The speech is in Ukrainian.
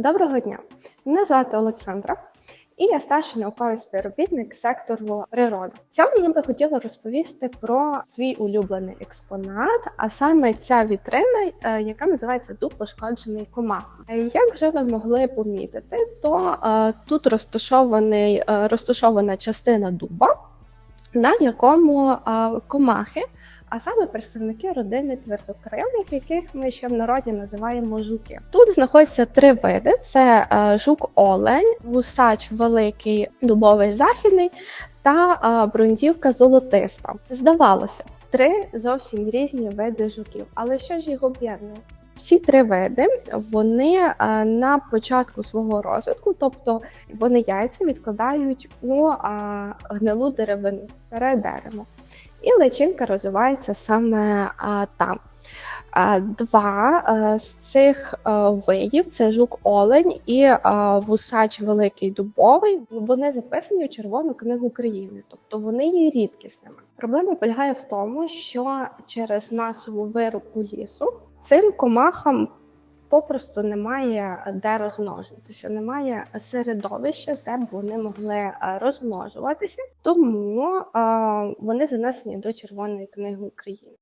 Доброго дня! Мене звати Олександра, і я старший науковий співробітник сектору природи. Сьогодні я би хотіла розповісти про свій улюблений експонат, а саме ця вітрина, е, яка називається дуб пошкоджений комахами. Е, Як вже ви могли помітити, то е, тут розташований розташована частина дуба, на якому комахи. А саме представники родини твердокрилих, яких ми ще в народі називаємо жуки. Тут знаходяться три види: це е, жук олень, вусач великий дубовий західний та е, бронзівка золотиста. Здавалося, три зовсім різні види жуків. Але що ж їх об'єднує? Всі три види вони е, на початку свого розвитку, тобто вони яйця відкладають у гнилу деревину, старе дерево і личинка розвивається саме а, там. А, Два а, з цих а, видів це жук олень і а, вусач великий дубовий. Вони записані у Червону книгу України, тобто вони є рідкісними. Проблема полягає в тому, що через масову вирубку лісу цим комахам попросту немає де розмножитися, немає середовища, де б вони могли е, розмножуватися, тому е, вони занесені до Червоної книги України.